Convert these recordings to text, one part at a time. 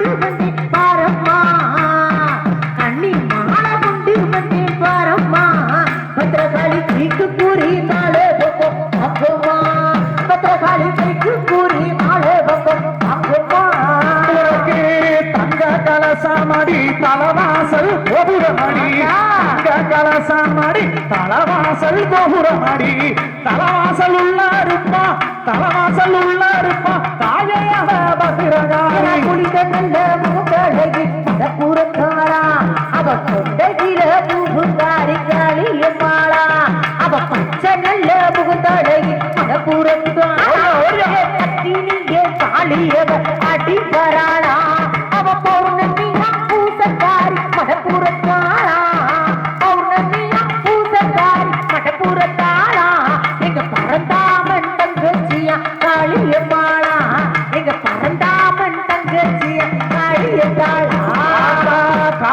கொண்டு வந்தேன் பாரம்மா. கண்ணி மாலை கொண்டு வந்தேன் பாரம்மா. பத்திரகாளி தீக்கு கூறி நாளே பக்கம் அப்பம்மா பத்திரகாளி தீக்கு கூறி நாளே பக்கம் உனக்கு தங்க கலசமடி தலவாசல் கோபுரமடி. தங்க கலசமடி தலவாசல் கோபுரமடி தலவாசல் உள்ள இருப்பா தலவாசல் உள்ள இருப்பா தாயையவ பத்திரகாரி குளிக்க நல்ல மூக்கழகி மடப்புறத்தாரா அவ கொண்டகில பூபுகாரி காளியம்மாளா அவ பச்சை நல்ல மடப்புறத்தாரா கத்தினிய காளியவ அடி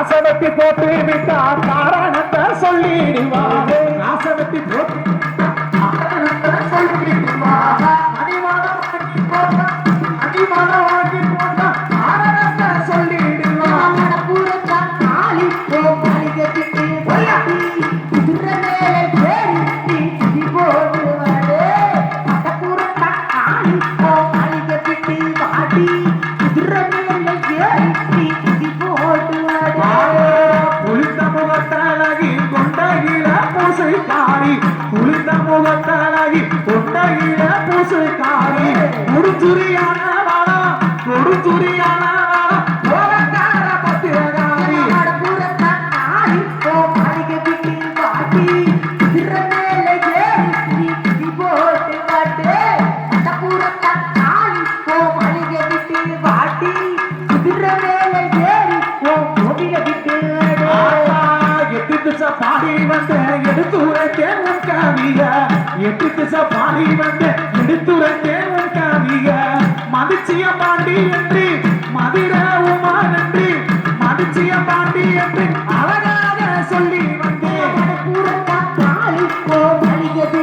நாசவத்தி போட்டு விட்டா காரணத்தை சொல்லிடுவாரு. நாசவத்தி போட்டு சொல்லிடுவாங்க அடிமான அடிமான காரி முடிச்சுரியான வாழா முடிச்சுரியான பாடி வந்த எடுத்து உரைத்தேன் உன் காவியா எட்டு திசை பாடி வந்த எடுத்துரைக்கே உன் கவிய மதிச்சிய பாண்டி என்று மதுர உமா நன்றி மதிச்சிய பாண்டி என்று அழகாக சொல்லி வந்தேன். கூட காளி போ மளிகைக்கு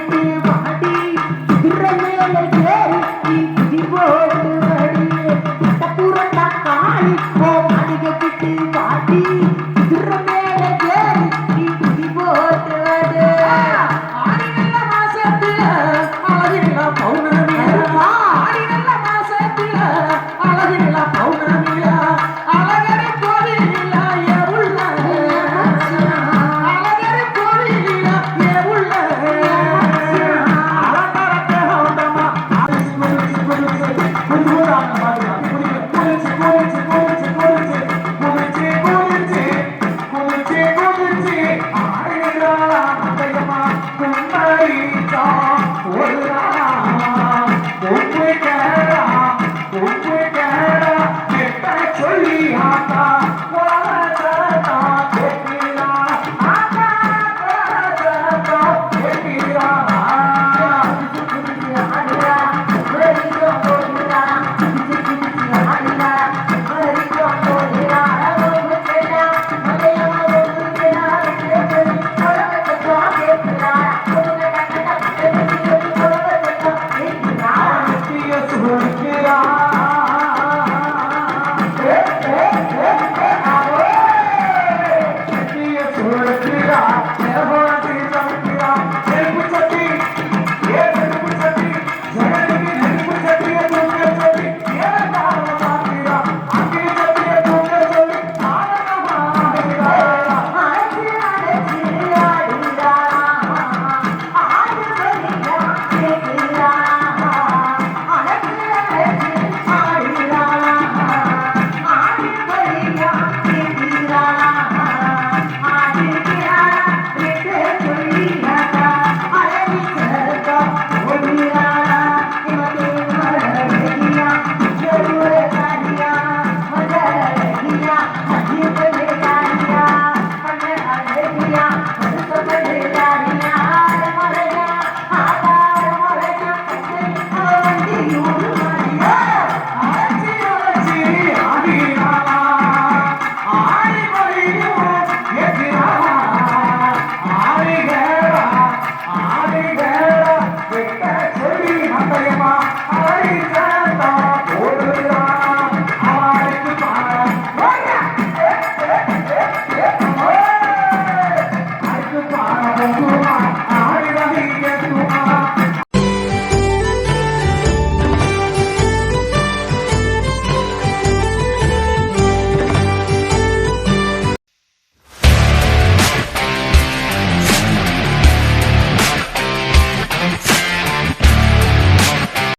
我们说话啊。